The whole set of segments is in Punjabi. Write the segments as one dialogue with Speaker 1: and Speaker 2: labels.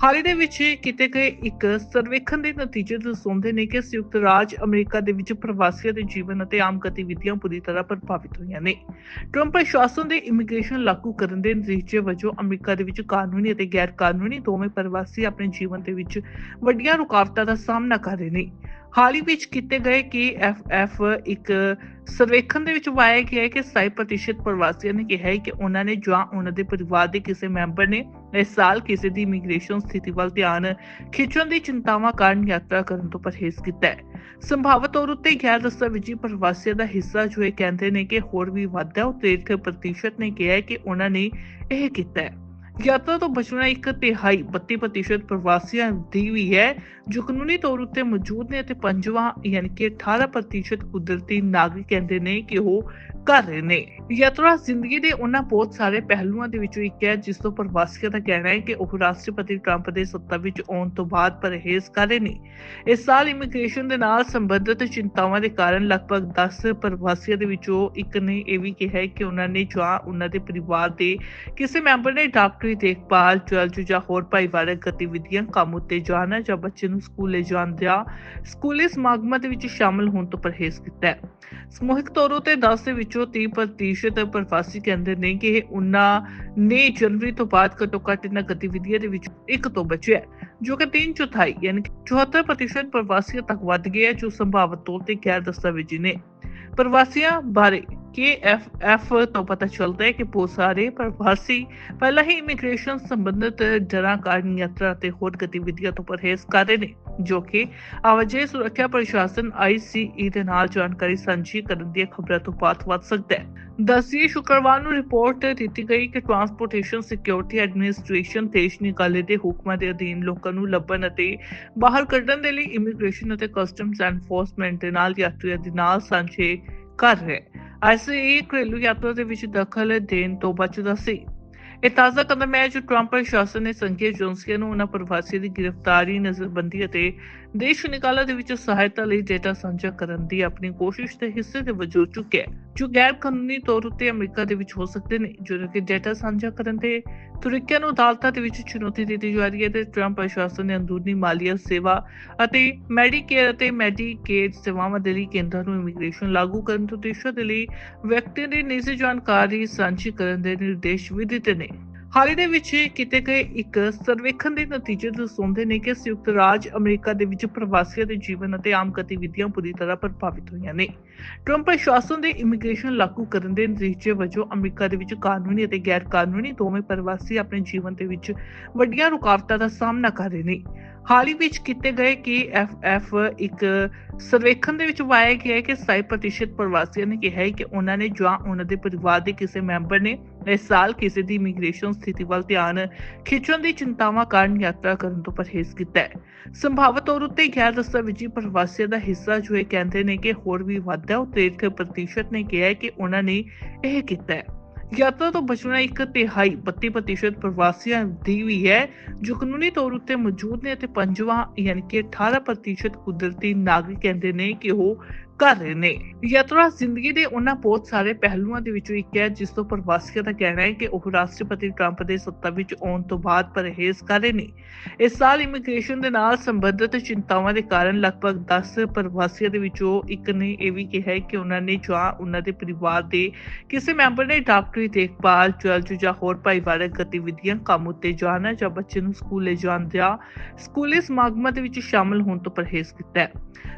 Speaker 1: ਹਾਲ ਹੀ ਦੇ ਵਿੱਚ ਕੀਤੇ ਗਏ ਇੱਕ ਸਰਵੇਖਣ ਦੇ ਨਤੀਜੇ ਦਰਸਾਉਂਦੇ ਨੇ ਕਿ ਸੰਯੁਕਤ ਰਾਜ ਅਮਰੀਕਾ ਦੇ ਵਿੱਚ ਪ੍ਰਵਾਸੀਆਂ ਦੇ ਜੀਵਨ ਅਤੇ ਆਮ ਗਤੀਵਿਧੀਆਂ ਪੂਰੀ ਤਰ੍ਹਾਂ ਪ੍ਰਭਾਵਿਤ ਹੋਈਆਂ ਨੇ। ਟਰੰਪ ਪ੍ਰਸ਼ਾਸਨ ਦੇ ਇਮੀਗ੍ਰੇਸ਼ਨ ਲਾਗੂ ਕਰਨ ਦੇ ਨਤੀਜੇ ਵਜੋਂ ਅਮਰੀਕਾ ਦੇ ਵਿੱਚ ਕਾਨੂੰਨੀ ਅਤੇ ਗੈਰ ਕਾਨੂੰਨੀ ਦੋਵੇਂ ਪ੍ਰਵਾਸੀ ਆਪਣੇ ਜੀਵਨ ਦੇ ਵਿੱਚ ਵੱਡੀਆਂ ਰੁਕਾਵਟਾਂ ਦਾ ਸਾਹਮਣਾ ਕਰ ਰਹੇ ਨੇ। ਹਾਲ ਹੀ ਵਿੱਚ ਕੀਤੇ ਗਏ ਕਿ ਐਫ ਇੱਕ ਸਰਵੇਖਣ ਦੇ ਵਿੱਚ ਪਾਇਆ ਗਿਆ ਹੈ ਕਿ 60% ਪ੍ਰਵਾਸੀਆਂ ਨੇ ਕਿਹਾ ਹੈ ਕਿ ਉਹਨਾਂ ਨੇ ਜਾਂ ਉਹਨਾਂ ਦੇ ਪਰਿਵਾਰ ਦੇ ਕਿਸੇ ਮੈਂਬਰ ਨੇ ਇਸ ਸਾਲ ਕਿਸੇ ਦੀ ਇਮੀਗ੍ਰੇਸ਼ਨ ਸਥਿਤੀ ਵੱਲ ਧਿਆਨ ਖਿੱਚਣ ਦੀ ਚਿੰਤਾਵਾਂ ਕਾਰਨ ਯਾਤਰਾ ਕਰਨ ਤੋਂ ਪਰਹੇਜ਼ ਕੀਤਾ ਹੈ। ਸੰਭਾਵਤ ਤੌਰ ਉੱਤੇ ਗੈਰ ਦਸਤਾਵੇਜ਼ੀ ਪ੍ਰਵਾਸੀਆਂ ਦਾ ਹਿੱਸਾ ਜੋ ਇਹ ਕਹਿੰਦੇ ਨੇ ਕਿ ਹੋਰ ਵੀ ਵਾਧਾ ਉਹ 63% ਨੇ ਕਿਹਾ ਹੈ ਕਿ ਉਹਨਾਂ ਨੇ ਇਹ ਕੀਤਾ ਹੈ। ਯਾਤਰਾ ਤੋਂ ਬਚਣਾ ਇੱਕ ਤਿਹਾਈ 32% ਪ੍ਰਵਾਸੀਆਂ ਦੀ ਵੀ ਹੈ, ਜੋ ਕਾਨੂੰਨੀ ਤੌਰ ਉੱਤੇ ਮੌਜੂਦ ਨੇ ਅਤੇ ਪੰਜਵਾਂ ਯਾਨੀ ਕਿ 18% ਕੁਦਰਤੀ ਨਾਗਰਿਕ ਕਹਿੰਦੇ ਨੇ ਕਿ ਉਹ ਕਰ ਰਹੇ ਨੇ। ਯਾਤਰਾ ਜ਼ਿੰਦਗੀ ਦੇ ਉਹਨਾਂ ਬਹੁਤ ਸਾਰੇ ਪਹਿਲੂਆਂ ਦੇ ਵਿੱਚੋਂ ਇੱਕ ਹੈ, ਜਿਸ ਤੋਂ ਪ੍ਰਵਾਸੀਆਂ ਦਾ ਕਹਿਣਾ ਹੈ ਕਿ ਉਹ ਰਾਸ਼ਟਰਪਤੀ ਟਰੰਪ ਦੇ ਸੱਤਾ ਵਿੱਚ ਆਉਣ ਤੋਂ ਬਾਅਦ ਪਰਹੇਜ਼ ਕਰ ਰਹੇ ਨੇ। ਇਸ ਸਾਲ ਇਮੀਗ੍ਰੇਸ਼ਨ ਦੇ ਨਾਲ ਸੰਬੰਧਿਤ ਚਿੰਤਾਵਾਂ ਦੇ ਕਾਰਨ ਲਗਭਗ 10 ਪ੍ਰਵਾਸੀਆਂ ਦੇ ਵਿੱਚੋਂ ਇੱਕ ਨੇ ਇਹ ਵੀ ਕਿਹਾ ਕਿ ਉਹਨਾਂ ਨੇ ਜਾਂ ਉਹਨਾਂ ਦੇ ਪਰਿਵਾਰ ਦੇ ਕਿਸੇ ਮੈਂਬਰ ਨੇ ਡਾਕਟਰੀ ਦੇਖਭਾਲ ਜਲ ਜਾਂ ਹੋਰ ਭਾਈਵਾਰਕ ਗਤੀਵਿਧੀਆਂ ਕੰਮ ਉੱਤੇ ਜਾਣਾ ਜਾਂ ਬੱਚੇ ਨੂੰ ਸਕੂਲੇ ਜਾਣ ਜਾਂ ਸਕੂਲੀ ਸਮਾਗਮਾਂ ਦੇ ਵਿੱਚ ਸ਼ਾਮਲ ਹੋਣ ਤੋਂ ਪਰਹੇਜ਼ ਕੀਤਾ ਹੈ। ਸਮੂਹਿਕ ਤੌਰ ਉਤੇ 10 ਦੇ ਵਿੱਚੋਂ 30% ਪ੍ਰਵਾਸੀ ਕਹਿੰਦੇ ਨੇ ਕਿ ਇਹ ਉਹਨਾਂ ਨੇ ਜਨਵਰੀ ਤੋਂ ਬਾਅਦ ਘੱਟੋ ਘੱਟ ਇਹਨਾਂ ਗਤੀਵਿਧੀਆਂ ਦੇ ਵਿੱਚ ਇੱਕ ਤੋਂ ਬਚਿਆ ਜੋ ਕਿ 3 ਚੌਥਾਈ ਯਾਨੀ 74% ਪ੍ਰਵਾਸੀਆਂ ਤੱਕ ਵੱਧ ਗਿਆ ਜੋ ਸੰਭਾਵਤ ਤੌਰ ਤੇ ਗੈਰ ਦਸਤਾਵੇਜ਼ੀ ਨੇ। ਪ੍ਰਵਾਸੀਆਂ ਬਾਰੇ ਕਿ ਐਫ ਐਫ ਤੋਂ ਪਤਾ ਚੱਲਦਾ ਹੈ ਕਿ ਬਹੁਤ ਸਾਰੇ ਪ੍ਰਵਾਸੀ ਪਹਿਲਾਂ ਹੀ ਇਮੀਗ੍ਰੇਸ਼ਨ ਸੰਬੰਧਿਤ ਡਰਾਂ ਕਾਰਨ ਯਾਤਰਾ ਤੇ ਹੋਰ ਗਤੀਵਿਧੀਆਂ ਤੋਂ ਪਰਹੇਜ਼ ਕਰ ਰਹੇ ਨੇ, ਜੋ ਕਿ ਆਵਾਜਾਈ ਸੁਰੱਖਿਆ ਪ੍ਰਸ਼ਾਸਨ ਆਈਸੀਈ ਦੇ ਨਾਲ ਜਾਣਕਾਰੀ ਸਾਂਝੀ ਕਰਨ ਦੀਆਂ ਖਬਰਾਂ ਤੋਂ ਬਾਅਦ ਵੱਧ ਸਕਦਾ ਹੈ। ਦਸੀ ਸ਼ੁੱਕਰਵਾਰ ਨੂੰ ਰਿਪੋਰਟ ਦਿੱਤੀ ਗਈ ਕਿ ਟਰਾਂਸਪੋਰਟੇਸ਼ਨ ਸਿਕਿਉਰਿਟੀ ਐਡਮਿਨਿਸਟ੍ਰੇਸ਼ਨ ਦੇਸ਼ ਨਿਕਾਲੇ ਦੇ ਹੁਕਮਾਂ ਦੇ ਅਧੀਨ ਲੋਕਾਂ ਨੂੰ ਲੱਭਣ ਅਤੇ ਬਾਹਰ ਕੱਢਣ ਦੇ ਲਈ ਇਮੀਗ੍ਰੇਸ਼ਨ ਅਤੇ ਕਸਟਮਸ ਐਨਫੋਰਸਮੈਂਟ ਦੇ ਨਾਲ ਯਾਤਰੀਆਂ ਦੇ ਨਾਲ ਸਾਂਝੇ ਕਰ ਰਿਹਾ ਹੈ ਆਈਸੀਈ ਘਰੇਲੂ ਯਾਤਰਾ ਦੇ ਵਿੱਚ ਦਖਲ ਦੇਣ ਤੋਂ ਬਚਦਾ ਸੀ। ਇਹ ਤਾਜ਼ਾ ਕਦਮ ਹੈ ਜੋ ਟਰੰਪ ਪ੍ਰਸ਼ਾਸਨ ਨੇ ਸੰਘੀ ਏਜੰਸੀਆਂ ਨੂੰ ਉਹਨਾਂ ਪ੍ਰਵਾਸੀ ਦੀ ਗ੍ਰਿਫਤਾਰੀ, ਨਜ਼ਰਬੰਦੀ ਅਤੇ ਦੇਸ਼ ਨਿਕਾਲਾ ਦੇ ਵਿੱਚ ਸਹਾਇਤਾ ਲਈ ਡੇਟਾ ਸਾਂਝਾ ਕਰਨ ਦੀ ਆਪਣੀ ਕੋਸ਼ਿਸ਼ ਦੇ ਹਿੱਸੇ ਦੇ ਵਜੋਂ ਚੁੱਕਿਆ ਜੋ ਗੈਰ ਕਾਨੂੰਨੀ ਤੌਰ ਉੱਤੇ ਅਮਰੀਕਾ ਦੇ ਵਿੱਚ ਹੋ ਸਕਦੇ ਨੇ ਜਦੋਂ ਕਿ ਡੇਟਾ ਸਾਂਝਾ ਕਰਨ ਦੇ ਤਰੀਕਿਆਂ ਨੂੰ ਅਦਾਲਤਾਂ ਦੇ ਵਿੱਚ ਚੁਣੌਤੀ ਦਿੱਤੀ ਜਾ ਰਹੀ ਹੈ ਤੇ ਟਰੰਪ ਪ੍ਰਸ਼ਾਸਨ ਨੇ ਅੰਦਰੂਨੀ ਮਾਲੀਆ ਸੇਵਾ ਅਤੇ ਮੈਡੀਕੇਅਰ ਅਤੇ ਮੈਡੀਕੇਡ ਸੇਵਾਵਾਂ ਦੇ ਲਈ ਕੇਂਦਰ ਨੂੰ ਇਮੀਗ੍ਰੇਸ਼ਨ ਲਾਗੂ ਕਰਨ ਤੋਂ ਦੇਸ਼ਾਂ ਦੇ ਲਈ ਵਿਅਕਤੀ ਦੀ ਨਿੱਜੀ ਜਾਣਕਾਰੀ ਸਾਂਝੀ ਕਰਨ ਦੇ ਨਿਰਦੇਸ਼ ਵੀ ਦਿੱਤੇ ਨੇ। ਹਾਲ ਹੀ ਦੇ ਵਿੱਚ ਕੀਤੇ ਗਏ ਇੱਕ ਸਰਵੇਖਣ ਦੇ ਨਤੀਜੇ ਦਰਸਾਉਂਦੇ ਨੇ ਕਿ ਸੰਯੁਕਤ ਰਾਜ ਅਮਰੀਕਾ ਦੇ ਵਿੱਚ ਪ੍ਰਵਾਸੀਆਂ ਦੇ ਜੀਵਨ ਅਤੇ ਆਮ ਗਤੀਵਿਧੀਆਂ ਪੂਰੀ ਤਰ੍ਹਾਂ ਪ੍ਰਭਾਵਿਤ ਹੋਈਆਂ ਨੇ। ਟਰੰਪ ਪ੍ਰਸ਼ਾਸਨ ਦੇ ਇਮੀਗ੍ਰੇਸ਼ਨ ਲਾਗੂ ਕਰਨ ਦੇ ਨਤੀਜੇ ਵਜੋਂ ਅਮਰੀਕਾ ਦੇ ਵਿੱਚ ਕਾਨੂੰਨੀ ਅਤੇ ਗੈਰ ਕਾਨੂੰਨੀ ਦੋਵੇਂ ਪ੍ਰਵਾਸੀ ਆਪਣੇ ਜੀਵਨ ਦੇ ਵਿੱਚ ਵੱਡੀਆਂ ਰੁਕਾਵਟਾਂ ਦਾ ਸਾਹਮਣਾ ਕਰ ਰਹੇ ਨੇ। ਹਾਲ ਹੀ ਵਿੱਚ ਕੀਤੇ ਗਏ ਕਿ ਐਫ ਇੱਕ ਸਰਵੇਖਣ ਦੇ ਵਿੱਚ ਪਾਇਆ ਗਿਆ ਹੈ ਕਿ 60% ਪ੍ਰਵਾਸੀਆਂ ਨੇ ਕਿਹਾ ਹੈ ਕਿ ਉਹਨਾਂ ਨੇ ਜਾਂ ਉਹਨਾਂ ਦੇ ਪਰਿਵਾਰ ਦੇ ਕਿਸੇ ਮੈਂਬਰ ਨੇ ਇਸ ਸਾਲ ਕਿਸੇ ਦੀ ਇਮੀਗ੍ਰੇਸ਼ਨ ਸਥਿਤੀ ਵੱਲ ਧਿਆਨ ਖਿੱਚਣ ਦੀ ਚਿੰਤਾਵਾਂ ਕਾਰਨ ਯਾਤਰਾ ਕਰਨ ਤੋਂ ਪਰਹੇਜ਼ ਕੀਤਾ ਹੈ। ਸੰਭਾਵਤ ਤੌਰ ਉੱਤੇ ਗੈਰ ਦਸਤਾਵੇਜ਼ੀ ਪ੍ਰਵਾਸੀਆਂ ਦਾ ਹਿੱਸਾ ਜੋ ਇਹ ਕਹਿੰਦੇ ਨੇ ਕਿ ਹੋਰ ਵੀ ਵਾਧਾ 63% ਨੇ ਕਿਹਾ ਕਿ ਉਹਨਾਂ ਨੇ ਇਹ ਕੀਤਾ ਹੈ। ਯਾਤਰਾ ਤੋਂ ਬਚਣਾ ਇੱਕ ਤਿਹਾਈ 32% ਪ੍ਰਵਾਸੀਆਂ ਦੀ ਵੀ ਹੈ, ਜੋ ਕਾਨੂੰਨੀ ਤੌਰ ਉੱਤੇ ਮੌਜੂਦ ਨੇ ਅਤੇ ਪੰਜਵਾਂ, ਯਾਨੀ ਕਿ 18% ਕੁਦਰਤੀ ਨਾਗਰਿਕ ਕਹਿੰਦੇ ਨੇ ਕਿ ਉਹ ਕਰ ਰਹੇ ਨੇ ਯਾਤਰਾ ਜ਼ਿੰਦਗੀ ਦੇ ਉਹਨਾਂ ਬਹੁਤ ਸਾਰੇ ਪਹਿਲੂਆਂ ਦੇ ਵਿੱਚੋਂ ਇੱਕ ਹੈ, ਜਿਸ ਤੋਂ ਪ੍ਰਵਾਸੀਆਂ ਦਾ ਕਹਿਣਾ ਹੈ ਕਿ ਉਹ ਰਾਸ਼ਟਰਪਤੀ ਟਰੰਪ ਦੇ ਸੱਤਾ ਵਿੱਚ ਆਉਣ ਤੋਂ ਬਾਅਦ ਪਰਹੇਜ਼ ਕਰ ਰਹੇ ਨੇ। ਇਸ ਸਾਲ ਇਮੀਗ੍ਰੇਸ਼ਨ ਦੇ ਨਾਲ ਸੰਬੰਧਿਤ ਚਿੰਤਾਵਾਂ ਦੇ ਕਾਰਨ ਲਗਭਗ 10 ਪ੍ਰਵਾਸੀਆਂ ਦੇ ਵਿੱਚੋਂ ਇੱਕ ਨੇ ਇਹ ਵੀ ਕਿਹਾ ਹੈ ਕਿ ਉਹਨਾਂ ਨੇ ਜਾਂ ਉਹਨਾਂ ਦੇ ਪਰਿਵਾਰ ਦੇ ਕਿਸੇ ਮੈਂਬਰ ਨੇ ਡਾਕਟਰੀ ਦੇਖਭਾਲ, ਜਲ ਜਾਂ ਹੋਰ ਭਾਈਵਾਰਕ ਗਤੀਵਿਧੀਆਂ ਕੰਮ ਉੱਤੇ ਜਾਣਾ ਜਾਂ ਬੱਚੇ ਨੂੰ ਸਕੂਲੇ ਜਾਣ ਜਾਂ ਸਕੂਲੀ ਸਮਾਗਮਾਂ ਦੇ ਵਿੱਚ ਸ਼ਾਮਲ ਹੋਣ ਤੋਂ ਪਰਹੇਜ਼ ਕੀਤਾ ਹੈ।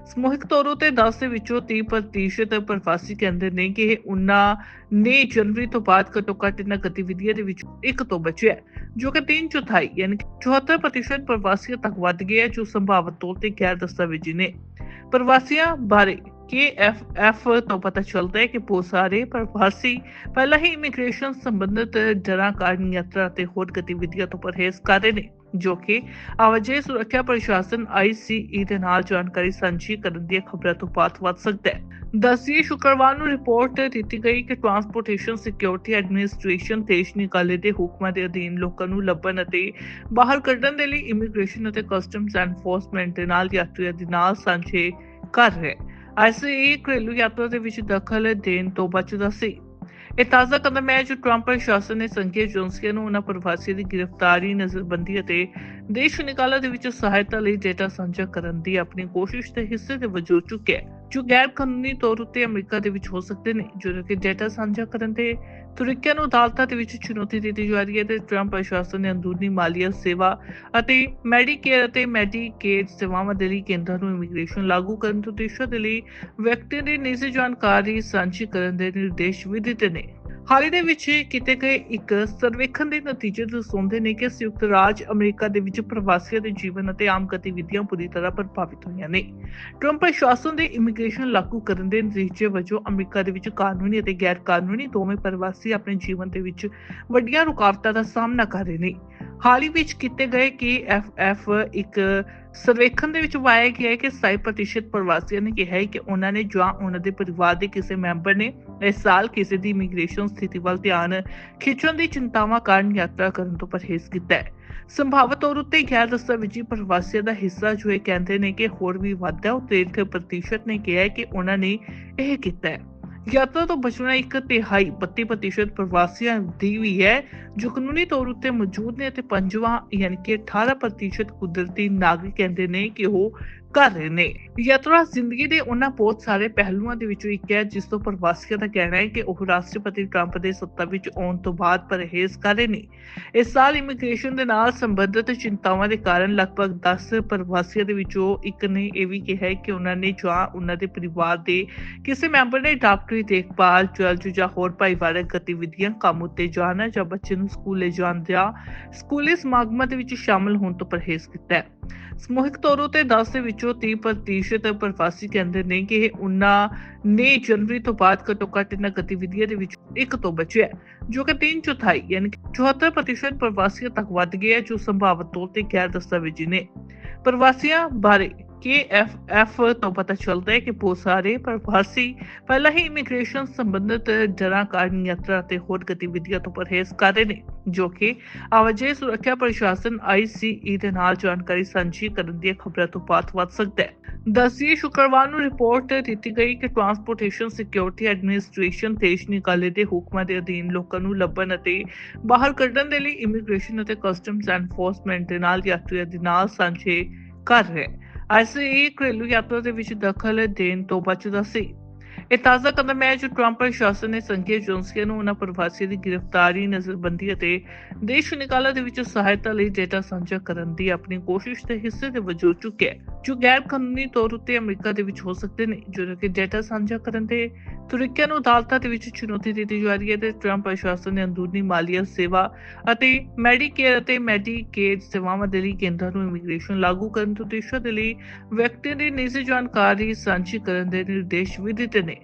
Speaker 1: ਸਮੂਹਿਕ ਤੌਰ ਉਤੇ 10 ਦੇ ਵਿੱਚੋਂ 30% ਪ੍ਰਵਾਸੀ ਕਹਿੰਦੇ ਨੇ ਕਿ ਉਹਨਾਂ ਨੇ ਜਨਵਰੀ ਤੋਂ ਬਾਅਦ ਘੱਟੋ ਘੱਟ ਇਹਨਾਂ ਗਤੀਵਿਧੀਆਂ ਦੇ ਵਿੱਚ ਇੱਕ ਤੋਂ ਬਚਿਆ ਜੋ ਕਿ 3 ਚੌਥਾਈ, ਯਾਨੀ 74% ਪ੍ਰਵਾਸੀਆਂ ਤੱਕ ਵੱਧ ਗਿਆ ਜੋ ਸੰਭਾਵਤ ਤੌਰ ਤੇ ਗੈਰ ਦਸਤਾਵੇਜ਼ੀ ਨੇ। ਪ੍ਰਵਾਸੀਆਂ ਬਾਰੇ ਕੇ ਐਫ ਐਫ ਤੋਂ ਪਤਾ ਚੱਲਦਾ ਹੈ ਕਿ ਬਹੁਤ ਸਾਰੇ ਪ੍ਰਵਾਸੀ ਪਹਿਲਾਂ ਹੀ ਇਮੀਗ੍ਰੇਸ਼ਨ ਸੰਬੰਧਿਤ ਡਰਾਂ ਕਾਰਨ ਯਾਤਰਾ ਤੇ ਹੋਰ ਗਤੀਵਿਧੀਆਂ ਤੋਂ ਪਰਹੇਜ਼ ਕਰ ਰਹੇ ਨੇ। ਜੋ ਕਿ ਆਵਾਜਾਈ ਸੁਰੱਖਿਆ ਪ੍ਰਸ਼ਾਸਨ ਆਈਸੀਈ ਦੇ ਨਾਲ ਜਾਣਕਾਰੀ ਸਾਂਝੀ ਕਰਨ ਦੀਆਂ ਖਬਰਾਂ ਤੋਂ ਬਾਅਦ ਵੱਧ ਸਕਦਾ ਹੈ। ਦਸੀ ਸ਼ੁੱਕਰਵਾਰ ਨੂੰ ਰਿਪੋਰਟ ਦਿੱਤੀ ਗਈ ਕਿ ਟਰਾਂਸਪੋਰਟੇਸ਼ਨ ਸਿਕਿਉਰਿਟੀ ਐਡਮਿਨਿਸਟ੍ਰੇਸ਼ਨ ਦੇਸ਼ ਨਿਕਾਲੇ ਦੇ ਹੁਕਮਾਂ ਦੇ ਅਧੀਨ ਲੋਕਾਂ ਨੂੰ ਲੱਭਣ ਅਤੇ ਬਾਹਰ ਕੱਢਣ ਦੇ ਲਈ ਇਮੀਗ੍ਰੇਸ਼ਨ ਅਤੇ ਕਸਟਮਸ ਐਨਫੋਰਸਮੈਂਟ ਦੇ ਨਾਲ ਯਾਤਰੀਆਂ ਦੇ ਨਾਲ ਸਾਂਝੇ ਕਰ ਰਿਹਾ ਹੈ। ਆਈਸੀਈ ਘਰੇਲੂ ਯਾਤਰਾ ਦੇ ਵਿੱਚ ਦਖਲ ਦੇਣ ਤੋਂ ਬਚਦਾ ਸੀ। ਇਹ ਤਾਜ਼ਾ ਕਦਮ ਹੈ ਜੋ ਟਰੰਪ ਪ੍ਰਸ਼ਾਸਨ ਨੇ ਸੰਘੀ ਏਜੰਸੀਆਂ ਨੂੰ ਉਹਨਾਂ ਪ੍ਰਵਾਸੀਆਂ ਦੀ ਗ੍ਰਿਫਤਾਰੀ ਨਜ਼ਰਬੰਦੀ ਅਤੇ ਦੇਸ਼ ਨਿਕਾਲਾ ਦੇ ਵਿੱਚ ਸਹਾਇਤਾ ਲਈ ਡੇਟਾ ਸਾਂਝਾ ਕਰਨ ਦੀ ਆਪਣੀ ਕੋਸ਼ਿਸ਼ ਦੇ ਹਿੱਸੇ ਦੇ ਵਜੋਂ ਚੁੱਕਿਆ ਹੈ, ਜੋ ਗੈਰ ਕਾਨੂੰਨੀ ਤੌਰ ਉੱਤੇ ਅਮਰੀਕਾ ਦੇ ਵਿੱਚ ਹੋ ਸਕਦੇ ਨੇ ਜਦੋਂ ਕਿ ਡੇਟਾ ਸਾਂਝਾ ਕਰਨ ਦੇ ਤਰੀਕਿਆਂ ਨੂੰ ਅਦਾਲਤਾਂ ਦੇ ਵਿੱਚ ਚੁਣੌਤੀ ਦਿੱਤੀ ਜਾ ਰਹੀ ਹੈ ਤੇ ਟਰੰਪ ਪ੍ਰਸ਼ਾਸਨ ਨੇ ਅੰਦਰੂਨੀ ਮਾਲੀਆ ਸੇਵਾ ਅਤੇ ਮੈਡੀਕੇਅਰ ਅਤੇ ਮੈਡੀਕੇਡ ਸੇਵਾਵਾਂ ਦੇ ਲਈ ਕੇਂਦਰ ਨੂੰ ਇਮੀਗ੍ਰੇਸ਼ਨ ਲਾਗੂ ਕਰਨ ਤੋਂ ਦੇਸ਼ਾਂ ਦੇ ਲਈ ਵਿਅਕਤੀਆਂ ਦੀ ਨਿੱਜੀ ਜਾਣਕਾਰੀ ਸਾਂਝੀ ਕਰਨ ਦੇ ਨਿਰਦੇਸ਼ ਵੀ ਦਿੱਤੇ ਨੇ। ਹਾਲ ਹੀ ਦੇ ਵਿੱਚ ਕੀਤੇ ਗਏ ਇੱਕ ਸਰਵੇਖਣ ਦੇ ਨਤੀਜੇ ਦਰਸਾਉਂਦੇ ਨੇ ਕਿ ਸੰਯੁਕਤ ਰਾਜ ਅਮਰੀਕਾ ਦੇ ਵਿੱਚ ਪ੍ਰਵਾਸੀਆਂ ਦੇ ਜੀਵਨ ਅਤੇ ਆਮ ਗਤੀਵਿਧੀਆਂ ਪੂਰੀ ਤਰ੍ਹਾਂ ਪ੍ਰਭਾਵਿਤ ਹੋਈਆਂ ਨੇ। ਟਰੰਪ ਪ੍ਰਸ਼ਾਸਨ ਦੇ ਇਮੀਗ੍ਰੇਸ਼ਨ ਲਾਗੂ ਕਰਨ ਦੇ ਨਤੀਜੇ ਵਜੋਂ ਅਮਰੀਕਾ ਦੇ ਵਿੱਚ ਕਾਨੂੰਨੀ ਅਤੇ ਗੈਰ ਕਾਨੂੰਨੀ ਦੋਵੇਂ ਪ੍ਰਵਾਸੀ ਆਪਣੇ ਜੀਵਨ ਦੇ ਵਿੱਚ ਵੱਡੀਆਂ ਰੁਕਾਵਟਾਂ ਦਾ ਸਾਹਮਣਾ ਕਰ ਰਹੇ ਨੇ। ਹਾਲ ਹੀ ਵਿੱਚ ਕੀਤੇ ਗਏ ਕਿ ਇੱਕ ਸਰਵੇਖਣ ਦੇ ਵਿੱਚ ਪਾਇਆ ਗਿਆ ਹੈ ਕਿ 60% ਪ੍ਰਵਾਸੀਆਂ ਨੇ ਕਿਹਾ ਹੈ ਕਿ ਉਹਨਾਂ ਨੇ ਜਾਂ ਉਹਨਾਂ ਦੇ ਪਰਿਵਾਰ ਦੇ ਕਿਸੇ ਮੈਂਬਰ ਨੇ ਇਸ ਸਾਲ ਕਿਸੇ ਦੀ ਇਮੀਗ੍ਰੇਸ਼ਨ ਸਥਿਤੀ ਵੱਲ ਧਿਆਨ ਖਿੱਚਣ ਦੀ ਚਿੰਤਾਵਾਂ ਕਾਰਨ ਯਾਤਰਾ ਕਰਨ ਤੋਂ ਪਰਹੇਜ਼ ਕੀਤਾ ਹੈ। ਸੰਭਾਵਤ ਤੌਰ ਉੱਤੇ ਗੈਰ ਦਸਤਾਵੇਜ਼ੀ ਪ੍ਰਵਾਸੀਆਂ ਦਾ ਹਿੱਸਾ ਜੋ ਇਹ ਕਹਿੰਦੇ ਨੇ ਕਿ ਹੋਰ ਵੀ ਵਾਧਾ 63% ਨੇ ਕਿਹਾ ਕਿ ਉਹਨਾਂ ਨੇ ਇਹ ਕੀਤਾ ਹੈ। ਯਾਤਰਾ ਤੋਂ ਬਚਣਾ ਇੱਕ ਤਿਹਾਈ 32% ਪ੍ਰਵਾਸੀਆਂ ਦੀ ਵੀ ਹੈ, ਜੋ ਕਾਨੂੰਨੀ ਤੌਰ ਉੱਤੇ ਮੌਜੂਦ ਨੇ ਅਤੇ ਪੰਜਵਾਂ, ਯਾਨੀ ਕਿ 18% ਕੁਦਰਤੀ ਨਾਗਰਿਕ ਕਹਿੰਦੇ ਨੇ ਕਿ ਉਹ ਕਰ ਰਹੇ ਨੇ। ਯਾਤਰਾ ਜ਼ਿੰਦਗੀ ਦੇ ਉਹਨਾਂ ਬਹੁਤ ਸਾਰੇ ਪਹਿਲੂਆਂ ਦੇ ਵਿੱਚੋਂ ਇੱਕ ਹੈ, ਜਿਸ ਤੋਂ ਪ੍ਰਵਾਸੀਆਂ ਦਾ ਕਹਿਣਾ ਹੈ ਕਿ ਉਹ ਰਾਸ਼ਟਰਪਤੀ ਟਰੰਪ ਦੇ ਸੱਤਾ ਵਿੱਚ ਆਉਣ ਤੋਂ ਬਾਅਦ ਪਰਹੇਜ਼ ਕਰ ਰਹੇ ਨੇ। ਇਸ ਸਾਲ ਇਮੀਗ੍ਰੇਸ਼ਨ ਦੇ ਨਾਲ ਸੰਬੰਧਿਤ ਚਿੰਤਾਵਾਂ ਦੇ ਕਾਰਨ ਲਗਭਗ 10 ਪ੍ਰਵਾਸੀਆਂ ਦੇ ਵਿੱਚੋਂ ਇੱਕ ਨੇ ਇਹ ਵੀ ਕਿਹਾ ਕਿ ਉਹਨਾਂ ਨੇ ਜਾਂ ਉਹਨਾਂ ਦੇ ਪਰਿਵਾਰ ਦੇ ਕਿਸੇ ਮੈਂਬਰ ਨੇ ਡਾਕਟਰੀ ਦੇਖਭਾਲ ਜਲ ਜਾਂ ਹੋਰ ਭਾਈਵਾਰਕ ਗਤੀਵਿਧੀਆਂ ਕੰਮ ਉੱਤੇ ਜਾਣਾ ਜਾਂ ਬੱਚੇ ਨੂੰ ਸਕੂਲ ਲੈ ਜਾਣ ਦਾ ਸਕੂਲੀ ਸਮਾਗਮਾਂ ਦੇ ਵਿੱਚ ਸ਼ਾਮਲ ਹੋਣ ਤੋਂ ਪਰਹੇਜ਼ ਕੀਤਾ ਹੈ। ਸਮੂਹਿਕ ਤੌਰ ਉਤੇ 10 ਦੇ ਵਿੱਚੋਂ 30% ਪ੍ਰਵਾਸੀ ਕਹਿੰਦੇ ਨੇ ਕਿ ਇਹ ਉਹਨਾਂ ਨੇ ਜਨਵਰੀ ਤੋਂ ਬਾਅਦ ਘੱਟੋ ਘੱਟ ਇਹਨਾਂ ਗਤੀਵਿਧੀਆਂ ਦੇ ਵਿੱਚ ਇੱਕ ਤੋਂ ਬਚਿਆ ਜੋ ਕਿ 3 ਚੌਥਾਈ, ਯਾਨੀ ਕਿ 74% ਪ੍ਰਵਾਸੀਆਂ ਤੱਕ ਵੱਧ ਗਿਆ ਜੋ ਸੰਭਾਵਤ ਤੌਰ ਤੇ ਗੈਰ ਦਸਤਾਵੇਜ਼ੀ ਨੇ। ਪ੍ਰਵਾਸੀਆਂ ਬਾਰੇ ਕਿ ਐਫ ਐਫ ਤੋਂ ਪਤਾ ਚੱਲਦਾ ਹੈ ਕਿ ਬਹੁਤ ਸਾਰੇ ਪ੍ਰਵਾਸੀ ਪਹਿਲਾਂ ਹੀ ਇਮੀਗ੍ਰੇਸ਼ਨ ਸੰਬੰਧਿਤ ਡਰਾਂ ਕਾਰਨ ਯਾਤਰਾ ਤੇ ਹੋਰ ਗਤੀਵਿਧੀਆਂ ਤੋਂ ਪਰਹੇਜ਼ ਕਰ ਰਹੇ ਨੇ, ਜੋ ਕਿ ਆਵਾਜਾਈ ਸੁਰੱਖਿਆ ਪ੍ਰਸ਼ਾਸਨ ICE ਦੇ ਨਾਲ ਜਾਣਕਾਰੀ ਸਾਂਝੀ ਕਰਨ ਦੀਆਂ ਖਬਰਾਂ ਤੋਂ ਬਾਅਦ ਵੱਧ ਸਕਦਾ ਹੈ। ਦਸੀਏ, ਸ਼ੁੱਕਰਵਾਰ ਨੂੰ ਰਿਪੋਰਟ ਦਿੱਤੀ ਗਈ ਕਿ ਟਰਾਂਸਪੋਰਟੇਸ਼ਨ ਸਿਕਿਉਰਿਟੀ ਐਡਮਿਨਿਸਟ੍ਰੇਸ਼ਨ ਦੇਸ਼ ਨਿਕਾਲੇ ਦੇ ਹੁਕਮਾਂ ਦੇ ਅਧੀਨ ਲੋਕਾਂ ਨੂੰ ਲੱਭਣ ਅਤੇ ਬਾਹਰ ਕੱਢਣ ਦੇ ਲਈ ਇਮੀਗ੍ਰੇਸ਼ਨ ਅਤੇ ਕਸਟਮਸ ਐਨਫੋਰਸਮੈਂਟ ਦੇ ਨਾਲ ਯਾਤਰੀਆਂ ਦੇ ਨਾਲ ਸਾਂਝੇ ਕਰ ਰਿਹਾ ਹੈ। ICE ਘਰੇਲੂ ਯਾਤਰਾ ਦੇ ਵਿੱਚ ਦਖਲ ਦੇਣ ਤੋਂ ਬਚਦਾ ਸੀ ਇਹ ਤਾਜ਼ਾ ਕਦਮ ਹੈ ਜੋ ਟਰੰਪ ਪ੍ਰਸ਼ਾਸਨ ਨੇ ਸੰਘੀ ਏਜੰਸੀਆਂ ਨੂੰ ਉਹਨਾਂ ਪ੍ਰਵਾਸੀਆਂ ਦੀ ਗ੍ਰਿਫਤਾਰੀ ਨਜ਼ਰਬੰਦੀ ਅਤੇ ਦੇਸ਼ ਨਿਕਾਲਾ ਦੇ ਵਿੱਚ ਸਹਾਇਤਾ ਲਈ ਡੇਟਾ ਸਾਂਝਾ ਕਰਨ ਦੀ ਆਪਣੀ ਕੋਸ਼ਿਸ਼ ਦੇ ਹਿੱਸੇ ਦੇ ਵਜੋਂ ਚੁੱਕਿਆ ਜੋ ਗੈਰ ਕਾਨੂੰਨੀ ਤੌਰ ਉੱਤੇ ਅਮਰੀਕਾ ਦੇ ਵਿੱਚ ਹੋ ਸਕਦੇ ਨੇ ਜਦੋਂ ਕਿ ਡੇਟਾ ਸਾਂਝਾ ਕਰਨ ਦੇ ਤਰੀਕਿਆਂ ਨੂੰ ਅਦਾਲਤਾਂ ਦੇ ਵਿੱਚ ਚੁਣੌਤੀ ਦਿੱਤੀ ਜਾ ਰਹੀ ਹੈ ਤੇ ਟਰੰਪ ਪ੍ਰਸ਼ਾਸਨ ਨੇ ਅੰਦਰੂਨੀ ਮਾਲੀਆ ਸੇਵਾ ਅਤੇ ਮੈਡੀਕੇਅਰ ਅਤੇ ਮੈਡੀਕੇਡ ਸੇਵਾਵਾਂ ਦੇ ਲਈ ਕੇਂਦਰ ਨੂੰ ਇਮੀਗ੍ਰੇਸ਼ਨ ਲਾਗੂ ਕਰਨ ਤੋਂ ਦੇਸ਼ਾਂ ਦੇ ਲਈ ਵਿਅਕਤੀਆਂ ਦੀ ਨਿੱਜੀ ਜਾਣਕਾਰੀ ਸਾਂਝੀ ਕਰਨ ਦੇ ਨਿਰਦੇਸ਼ ਵੀ ਦਿੱਤੇ ਨੇ।